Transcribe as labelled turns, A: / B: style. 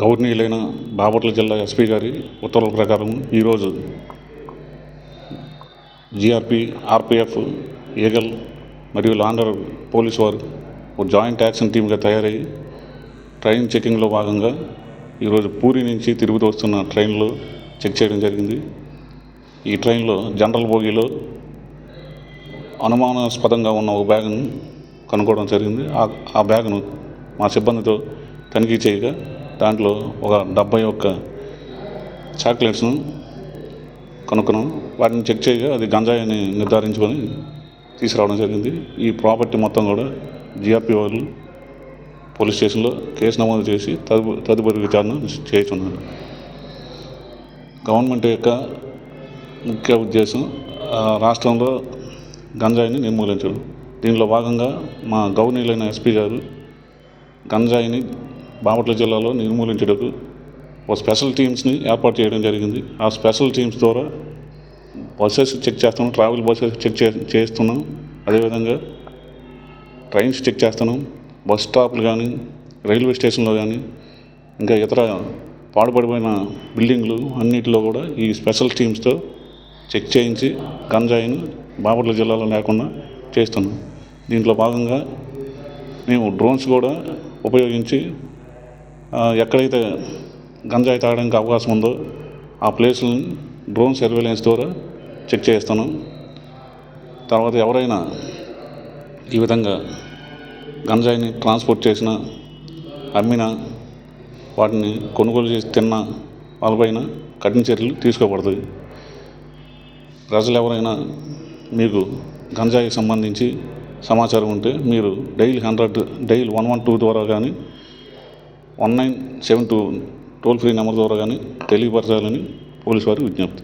A: గౌరవనీయులైన బాపట్ల జిల్లా ఎస్పీ గారి ఉత్తర్వుల ప్రకారం ఈరోజు జిఆర్పి ఆర్పిఎఫ్ ఈగల్ మరియు లాండర్ పోలీసు వారు ఒక జాయింట్ యాక్షన్ టీమ్గా తయారయ్యి ట్రైన్ చెకింగ్లో భాగంగా ఈరోజు పూరి నుంచి తిరుగుతూ వస్తున్న ట్రైన్లో చెక్ చేయడం జరిగింది. ఈ ట్రైన్లో జనరల్ బోగీలో అనుమానాస్పదంగా ఉన్న ఒక బ్యాగ్ను కనుక్కోవడం జరిగింది. ఆ ఆ బ్యాగ్ను మా సిబ్బందితో తనిఖీ చేయగా దాంట్లో ఒక డెబ్బై ఒక్క చాక్లెట్స్ను కనుక్కున్నాం. వాటిని చెక్ చేయగా అది గంజాయిని నిర్ధారించుకొని తీసుకురావడం జరిగింది. ఈ ప్రాపర్టీ మొత్తం కూడా జిఆర్పి వాళ్ళు పోలీస్ స్టేషన్లో కేసు నమోదు చేసి తదుపు తదుపరి విచారణ చేస్తున్నారు గవర్నమెంట్ యొక్క ముఖ్య ఉద్దేశం రాష్ట్రంలో గంజాయిని నిర్మూలించడం. దీనిలో భాగంగా మా గవర్నీయులైన ఎస్పీ గారు గంజాయిని బాపట్ల జిల్లాలో నిర్మూలించుటకు ఒక స్పెషల్ టీమ్స్ని ఏర్పాటు చేయడం జరిగింది. ఆ స్పెషల్ టీమ్స్ ద్వారా బస్సెస్ చెక్ చేస్తున్నాం ట్రావెల్ బస్సెస్ చెక్ చే చేస్తున్నాం. అదేవిధంగా ట్రైన్స్ చెక్ చేస్తున్నాం. బస్ స్టాప్లు కానీ రైల్వే స్టేషన్లో కానీ ఇంకా ఇతర పాడుపడిపోయిన బిల్డింగ్లు అన్నిటిలో కూడా ఈ స్పెషల్ టీమ్స్తో చెక్ చేయించి గంజాయిని బాపట్ల జిల్లాలో లేకుండా చేస్తున్నాం. దీంట్లో భాగంగా మేము డ్రోన్స్ కూడా ఉపయోగించి ఎక్కడైతే గంజాయి తాగడానికి అవకాశం ఉందో ఆ ప్లేసులను డ్రోన్ సర్వేలెన్స్ ద్వారా చెక్ చేస్తున్నాం తర్వాత ఎవరైనా ఈ విధంగా గంజాయిని ట్రాన్స్పోర్ట్ చేసిన అమ్మిన వాటిని కొనుగోలు చేసి తిన్న వాళ్ళపైన కఠిన చర్యలు తీసుకోబడుతుంది ప్రజలు ఎవరైనా మీకు గంజాయికి సంబంధించి సమాచారం ఉంటే మీరు dial hundred dial one one two ద్వారా కానీ one nine seven two toll free number ద్వారా కానీ తెలియపరచాలని పోలీసు వారి విజ్ఞప్తి.